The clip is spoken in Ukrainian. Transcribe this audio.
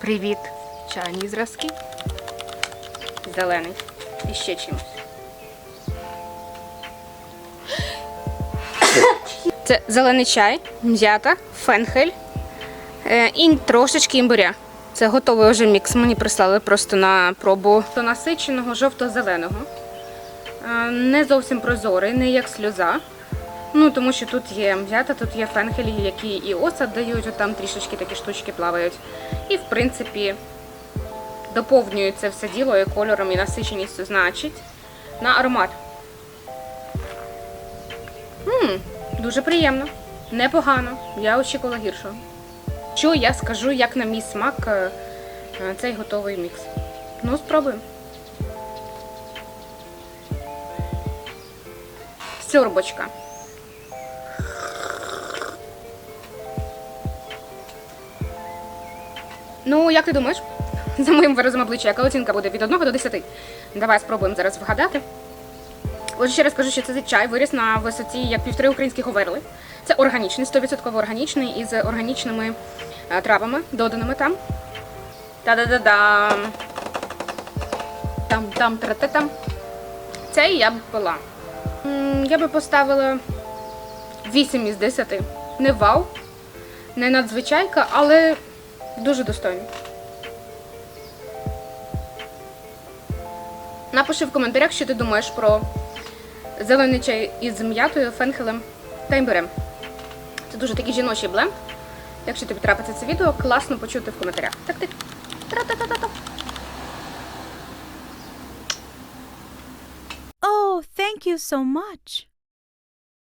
Привіт, чайні зразки. Зелений. І ще чимось. Це зелений чай, м'ята, фенхель е, і трошечки імбиря. Це готовий вже мікс. Мені прислали просто на пробу до насиченого жовто-зеленого. Е, Не зовсім прозорий, не як сльоза. Ну, тому що тут є м'ята, тут є фенхелі, які і осад дають, от там трішечки такі штучки плавають. І, в принципі, доповнюють це все діло і кольором, і насиченістю, значить, на аромат. Мм, дуже приємно, непогано. Я очікувала гіршого. Що я скажу, як на мій смак е, е, цей готовий мікс? Ну, спробуємо. Сьорбочка. Ну, як ти думаєш? За моїм виразом обличчя, яка оцінка буде від 1 до 10? Давай спробуємо зараз вгадати. Отже, ще раз кажу, що цей чай виріс на висоті як півтори українські говерли. Це органічний, 100% органічний із органічними е, травами, доданими там. Та-да-да-дам. Там-там, тра-та-там. Цей я б пила. Я би поставила 8 із 10. Не вау, не надзвичайка, але дуже достойно. Напиши в коментарях, що ти думаєш про зелений чай із м'ятою, фенхелем та імбирем. Це дуже такий жіночий бленд. Якщо тобі трапиться це відео, класно почути в коментарях. Так ти. Тра-та-та-та-та. Oh, thank you so much.